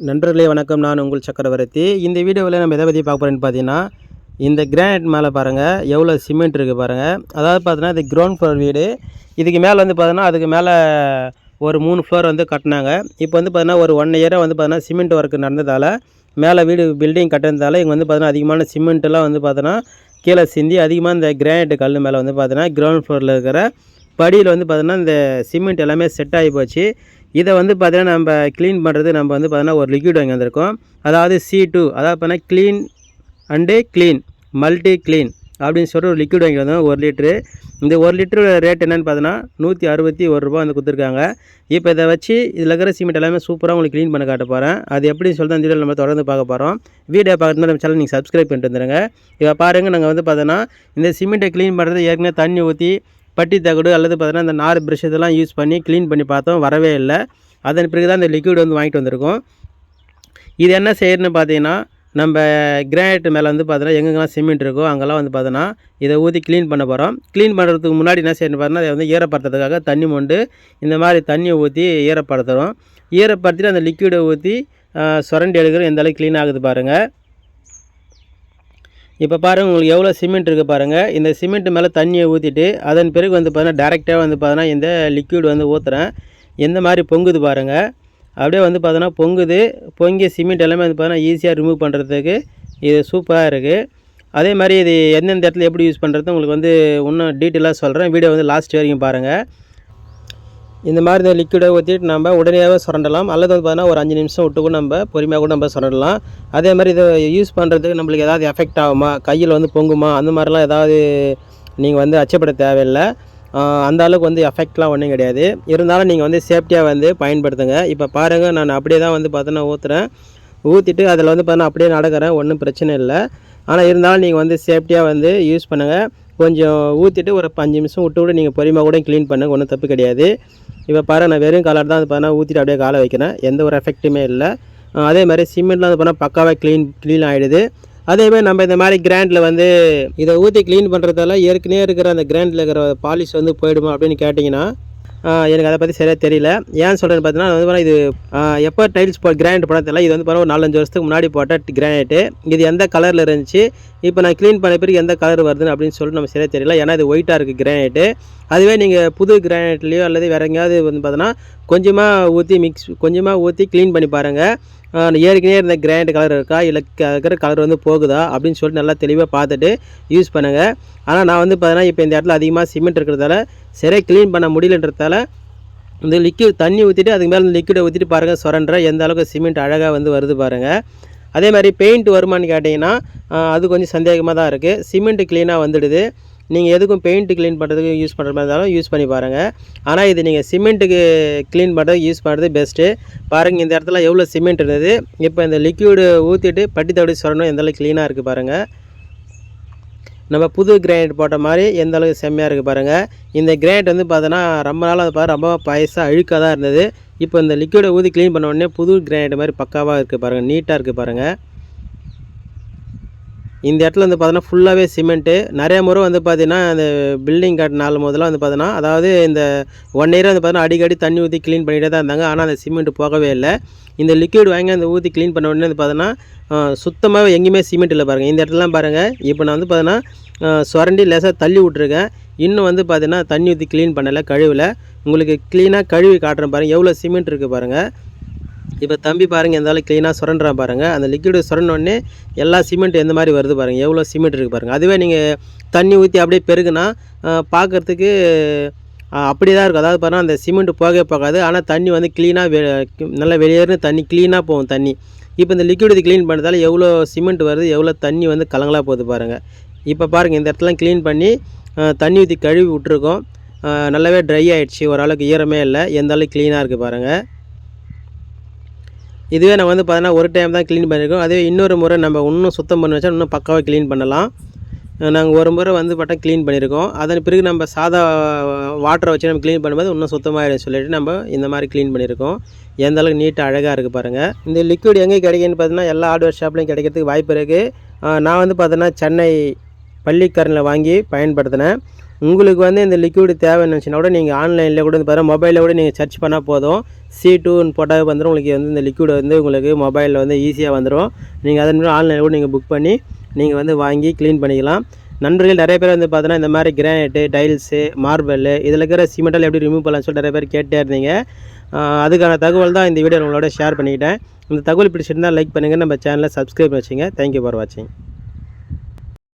நண்பர்களே வணக்கம். நான் உங்கள் சக்கரவர்த்தி. இந்த வீடியோவில் நம்ம எதை பற்றி பார்க்க போகிறேன்னு பார்த்தீங்கன்னா இந்த கிரானைட் மேலே பாருங்கள் எவ்வளோ சிமெண்ட் இருக்குது பாருங்கள் அதாவது பார்த்தீங்கன்னா இது கிரவுண்ட் ஃப்ளோர் வீடு. இதுக்கு மேலே வந்து பார்த்தீங்கன்னா அதுக்கு மேலே ஒரு மூணு ஃப்ளோர் வந்து கட்டினாங்க. இப்போ வந்து பார்த்தீங்கன்னா ஒரு ஒன் இயராக வந்து பார்த்தீங்கன்னா சிமெண்ட் ஒர்க் நடந்ததால் மேலே வீடு பில்டிங் கட்டினதால இங்கே வந்து பார்த்தீங்கன்னா அதிகமான சிமெண்ட்டெல்லாம் வந்து பார்த்தீங்கன்னா கீழே சிந்தி அதிகமாக இந்த கிரானைட் கல் மேலே வந்து பார்த்தீங்கன்னா கிரவுண்ட் ஃப்ளோரில் இருக்கிற படியில் வந்து பார்த்தீங்கன்னா இந்த சிமெண்ட் எல்லாமே செட் ஆகி போச்சு. இதை வந்து பார்த்தீங்கன்னா நம்ம க்ளீன் பண்ணுறது நம்ம வந்து பார்த்தீங்கன்னா ஒரு லிக்யூட் வாங்கி வந்திருக்கோம். அதாவது சி டூ அதாவது பார்த்தீங்கன்னா clean and clean multi clean அப்படின்னு சொல்லிட்டு ஒரு லிக்விட் வாங்கி வந்தோம் ஒரு லிட்ரு இந்த ஒரு லிட்ரு ரேட் என்னென்னு பார்த்தீங்கன்னா நூற்றி அறுபத்தி ஒரு ரூபா வந்து கொடுத்துருக்காங்க. இப்போ இதை வச்சு இதில் இருக்கிற சிமெண்ட் எல்லாமே சூப்பராக உங்களுக்கு க்ளீன் பண்ண காட்ட போகிறேன் அது எப்படின்னு சொல்லிட்டு அந்த வீடியோ நம்ம தொடர்ந்து பார்க்க போகிறோம் வீடியோ பார்க்குறது நம்ம சேனல் நீங்கள் சப்ஸ்கிரைப் பண்ணிட்டு வந்துருங்க. இப்போ பாருங்கள் நாங்கள் வந்து பார்த்தோன்னா இந்த சிமெண்ட்டை க்ளீன் பண்ணுறது ஏற்கனவே தண்ணி ஊற்றி பட்டி தகடு அல்லது பார்த்தீங்கன்னா இந்த நார் ப்ரஷ் இதெல்லாம் யூஸ் பண்ணி க்ளீன் பண்ணி பார்த்தோம். வரவே இல்லை. அதன் பிறகு தான் இந்த லிக்விட் வந்து வாங்கிட்டு வந்திருக்கோம். இது என்ன செய்யணும்னு பார்த்தீங்கன்னா நம்ம கிரானைட் மேலே வந்து பார்த்தீங்கன்னா எங்கெங்கெல்லாம் சிமெண்ட் இருக்கோ அங்கெல்லாம் வந்து பார்த்தோன்னா இதை ஊற்றி க்ளீன் பண்ண போகிறோம் க்ளீன் பண்ணுறதுக்கு முன்னாடி என்ன செய்யணும் பார்த்தீங்கன்னா அதை வந்து ஈரப்படுத்துறதுக்காக தண்ணி மொண்டு இந்த மாதிரி தண்ணியை ஊற்றி ஈரப்படுத்துகிறோம் ஈரப்படுத்திட்டு அந்த லிக்விடை ஊற்றி சுரண்டி எடுக்கிறோம் எந்த அளவுக்கு க்ளீன் ஆகுது பாருங்கள் இப்போ பாருங்கள் உங்களுக்கு எவ்வளோ சிமெண்ட் இருக்குது பாருங்கள் இந்த சிமெண்ட் மேலே தண்ணியை ஊற்றிட்டு அதன் பிறகு வந்து பார்த்தீங்கன்னா டேரெக்டாக வந்து பார்த்தீங்கன்னா இந்த லிக்யூட் வந்து ஊற்றுறேன் எந்த மாதிரி பொங்குது பாருங்கள் அப்படியே வந்து பார்த்தோன்னா பொங்குது. பொங்கி சிமெண்ட் எல்லாமே வந்து பார்த்தீங்கன்னா ஈஸியாக ரிமூவ் பண்ணுறதுக்கு இது சூப்பராக இருக்குது அதே மாதிரி இது எந்தெந்த இடத்துல எப்படி யூஸ் பண்ணுறது உங்களுக்கு வந்து இன்னும் டீட்டெயிலாக சொல்கிறேன் வீடியோ வந்து லாஸ்ட் வரைக்கும் பாருங்கள் இந்த மாதிரி இந்த லிக்விடை ஊற்றிட்டு நம்ம உடனேவே சுரண்டலாம். அல்லது வந்து பார்த்தீங்கன்னா ஒரு அஞ்சு நிமிஷம் விட்டு கூட நம்ம பொறுமையாக கூட நம்ம சுரண்டலாம். அதே மாதிரி இதை யூஸ் பண்ணுறதுக்கு நம்மளுக்கு ஏதாவது எஃபெக்ட் ஆகுமா? கையில் வந்து பொங்குமா? அந்த மாதிரிலாம் ஏதாவது நீங்கள் வந்து அச்சப்பட தேவையில்லை. அந்த அளவுக்கு வந்து எஃபெக்ட்லாம் ஒன்றும் கிடையாது. இருந்தாலும் நீங்கள் வந்து சேஃப்டியாக வந்து பயன்படுத்துங்க. இப்போ பாருங்கள் நான் அப்படியே தான் வந்து பார்த்தோன்னா ஊற்றுறேன் ஊற்றிட்டு அதில் வந்து பார்த்தீங்கன்னா அப்படியே நடக்கிறேன். ஒன்றும் பிரச்சனை இல்லை. ஆனால் இருந்தாலும் நீங்கள் வந்து சேஃப்டியாக வந்து யூஸ் பண்ணுங்கள் கொஞ்சம் ஊற்றிட்டு ஒரு அஞ்சு நிமிஷம் விட்டு விட்டு நீங்கள் பொறுமையாக கூட க்ளீன் பண்ணுங்க. ஒன்றும் தப்பு கிடையாது. இப்போ பாரு நான் வெறும் கலர் தான் அது பார்த்தா ஊற்றிட்டு அப்படியே காலை வைக்கிறேன். எந்த ஒரு எஃபெக்ட்டுமே இல்லை. அதே மாதிரி சிமெண்ட்லாம் அது பார்த்தா பக்காவாக க்ளீன் க்ளீன் ஆகிடுது அதேமாதிரி நம்ம இந்த மாதிரி கிராண்டில் வந்து இதை ஊற்றி க்ளீன் பண்ணுறதால ஏற்கனவே இருக்கிற அந்த கிராண்டில் இருக்கிற பாலிஷ் வந்து போயிடுமா அப்படின்னு கேட்டிங்கன்னா எனக்கு அதை பற்றி சரியாக தெரியல. ஏன் சொல்கிறேன்னு பார்த்தீங்கன்னா வந்து பாத்தீங்கன்னா இது எப்போ டைல்ஸ் போ கிரானைட் போட தெரியல. இது வந்து பாருங்கள் ஒரு நாலஞ்சு வருஷத்துக்கு முன்னாடி போட்ட கிரானைட்டு இது எந்த கலரில் இருந்துச்சு? இப்போ நான் க்ளீன் பண்ண பிறகு எந்த கலர் வருதுன்னு அப்படின்னு சொல்லிட்டு நம்ம சரியாக தெரியல. ஏன்னா இது ஒயிட்டாக இருக்குது கிரானைட்டு அதுவே நீங்கள் புது கிரானைட்லேயோ அல்லது வேறு எங்கேயாவது வந்து பார்த்தோன்னா கொஞ்சமாக ஊற்றி மிக்ஸ் கொஞ்சமாக ஊற்றி க்ளீன் பண்ணி பாருங்கள் ஏற்கனவே இருந்த கிராண்ட் கலர் இருக்கா? இல்லை இருக்கிற கலர் வந்து போகுதா? அப்படின்னு சொல்லிட்டு நல்லா தெளிவாக பார்த்துட்டு யூஸ் பண்ணுங்கள் ஆனால் நான் வந்து பார்த்தீங்கன்னா இப்போ இந்த இடத்துல அதிகமாக சிமெண்ட் இருக்கிறதால சரியாக க்ளீன் பண்ண முடியலன்றதால இந்த லிக்விட் தண்ணி ஊற்றிட்டு அதுக்கு மேலே லிக்விடை ஊற்றிட்டு பாருங்கள் சுரண்டுற எந்த அளவுக்கு சிமெண்ட் அழகாக வந்து வருது பாருங்கள் அதே மாதிரி பெயிண்ட் வருமான்னு கேட்டிங்கன்னா அது கொஞ்சம் சந்தேகமாக தான் இருக்குது சிமெண்ட் க்ளீனாக வந்துடுது. நீங்கள் எதுக்கும் பெயிண்ட் க்ளீன் பண்ணுறதுக்கு யூஸ் பண்ணுற மாதிரி இருந்தாலும் யூஸ் பண்ணி பாருங்கள் ஆனால் இது நீங்கள் சிமெண்ட்டுக்கு க்ளீன் பண்ணுறதுக்கு யூஸ் பண்ணுறது பெஸ்ட்டு பாருங்கள் இந்த இடத்துல எவ்வளோ சிமெண்ட் இருந்தது இப்போ இந்த லிக்யூடு ஊற்றிட்டு பட்டி தவடி சொல்லணும் எந்த அளவுக்கு க்ளீனாக இருக்குது பாருங்கள் நம்ம புது கிரானைட் போட்ட மாதிரி எந்த அளவுக்கு செம்மையாக இருக்குது பாருங்கள் இந்த கிரானைட் வந்து பார்த்தோன்னா ரொம்ப நாள் அது பாரு ரொம்ப பயசாக அழுக்காக தான் இருந்தது. இப்போ இந்த லிக்யூடை ஊற்றி க்ளீன் பண்ண உடனே புது கிரானைட் மாதிரி பக்காவாக இருக்குது பாருங்கள் நீட்டாக இருக்குது பாருங்கள் இந்த இடத்துல வந்து பார்த்தோன்னா ஃபுல்லாகவே சிமெண்ட்டு நிறைய முறை வந்து பார்த்தீங்கன்னா அந்த பில்டிங் கட்டினாலும் முதல்ல வந்து பார்த்தோன்னா அதாவது இந்த ஒன் இயர் வந்து பார்த்தீங்கன்னா அடிக்கடி தண்ணி ஊற்றி க்ளீன் பண்ணிகிட்டே தான் இருந்தாங்க. ஆனால் அந்த சிமெண்ட் போகவே இல்லை. இந்த லிக்விட் வாங்கி அந்த ஊற்றி க்ளீன் பண்ண உடனே வந்து பார்த்தோன்னா சுத்தமாக எங்கேயுமே சிமெண்ட் இல்லை பாருங்கள் இந்த இடத்துலலாம் பாருங்கள் இப்போ நான் வந்து பார்த்தோன்னா சுரண்டி லேசாக தள்ளி விட்ருக்கேன் இன்னும் வந்து பார்த்தீங்கன்னா தண்ணி ஊற்றி க்ளீன் பண்ணலை கழுவில். உங்களுக்கு க்ளீனாக கழுவி காட்டுறேன் பாருங்கள் எவ்வளோ சிமெண்ட் இருக்குது பாருங்கள் இப்போ தம்பி பாருங்கள் எந்த அளவுக்கு க்ளீனாக சுரண்டுறான் பாருங்கள் அந்த லிக்விடு சுரண்டோடனே எல்லா சிமெண்ட் எந்த மாதிரி வருது பாருங்கள் எவ்வளோ சிமெண்ட் இருக்குது பாருங்கள் அதுவே நீங்கள் தண்ணி ஊற்றி அப்படியே பெருகுனா பார்க்குறதுக்கு அப்படி தான் இருக்கும். அதாவது பாருங்கள் அந்த சிமெண்ட் போகவே போகாது. ஆனால் தண்ணி வந்து க்ளீனாக வெ நல்லா வெளியேறின தண்ணி க்ளீனாக போகும் தண்ணி. இப்போ இந்த லிக்விட் இது க்ளீன் பண்ணுறதால எவ்வளோ சிமெண்ட் வருது எவ்வளோ தண்ணி வந்து கலங்கலாக போகுது பாருங்கள் இப்போ பாருங்கள் இந்த இடத்துலாம் க்ளீன் பண்ணி தண்ணி ஊற்றி கழுவி விட்ருக்கோம் நல்லாவே ட்ரை ஆகிடுச்சி ஓரளவுக்கு ஈரமே இல்லை. எந்த அளவுக்கு க்ளீனாக இருக்குது பாருங்கள் இதுவே நான் வந்து பார்த்தீங்கன்னா ஒரு டைம் தான் க்ளீன் பண்ணியிருக்கோம். அதுவே இன்னொரு முறை நம்ம இன்னும் சுத்தம் பண்ணி வச்சா இன்னும் பக்காவாக க்ளீன் பண்ணலாம். நாங்கள் ஒரு முறை வந்து பார்த்தா க்ளீன் பண்ணியிருக்கோம். அதன் பிறகு நம்ம சாதா வாட்டரை வச்சு நம்ம க்ளீன் பண்ணும்போது இன்னும் சுத்தமாகிடும் சொல்லிட்டு நம்ம இந்த மாதிரி க்ளீன் பண்ணியிருக்கோம். எந்த அளவுக்கு நீட்டாக அழகாக இருக்குது பாருங்கள் இந்த லிக்விட் எங்கே கிடைக்குன்னு பார்த்தீங்கன்னா எல்லா ஹார்ட்வேர் ஷாப்லையும் கிடைக்கிறதுக்கு வாய்ப்பு இருக்குது நான் வந்து பார்த்தீங்கன்னா சென்னை பள்ளிக்கரனில் வாங்கி பயன்படுத்தினேன். உங்களுக்கு வந்து இந்த லிக்விடு தேவைன்னு இருந்துச்சுன்னா கூட நீங்கள் ஆன்லைனில் கூட வந்து பார்த்தீங்கன்னா மொபைலில் கூட நீங்கள் சர்ச் பண்ணால் போதும். சி டூன்னு போட்டால் வந்துடும் உங்களுக்கு வந்து இந்த லிக்விட் வந்து உங்களுக்கு மொபைலில் வந்து ஈஸியாக வந்துடும் நீங்கள் அதன் மூலம் ஆன்லைனில் கூட நீங்கள் புக் பண்ணி நீங்கள் வந்து வாங்கி க்ளீன் பண்ணிக்கலாம். நண்பர்கள் நிறைய பேர் வந்து பார்த்தோன்னா இந்த மாதிரி கிரானைட்டு டைல்ஸு மார்பிள் இதில் இருக்கிற சிமெண்டல் எப்படி ரிமூவ் பண்ணலாம்னு சொல்லி நிறைய பேர் கேட்டே இருந்தீங்க. அதுக்கான தகவல் தான் இந்த வீடியோ உங்களோட ஷேர் பண்ணிக்கிட்டேன். இந்த தகவல் பிடிச்சிருந்தால் லைக் பண்ணுங்கள் நம்ம சேனலை சப்ஸ்கிரைப் வச்சுங்க. தேங்க்யூ ஃபார் வாட்சிங்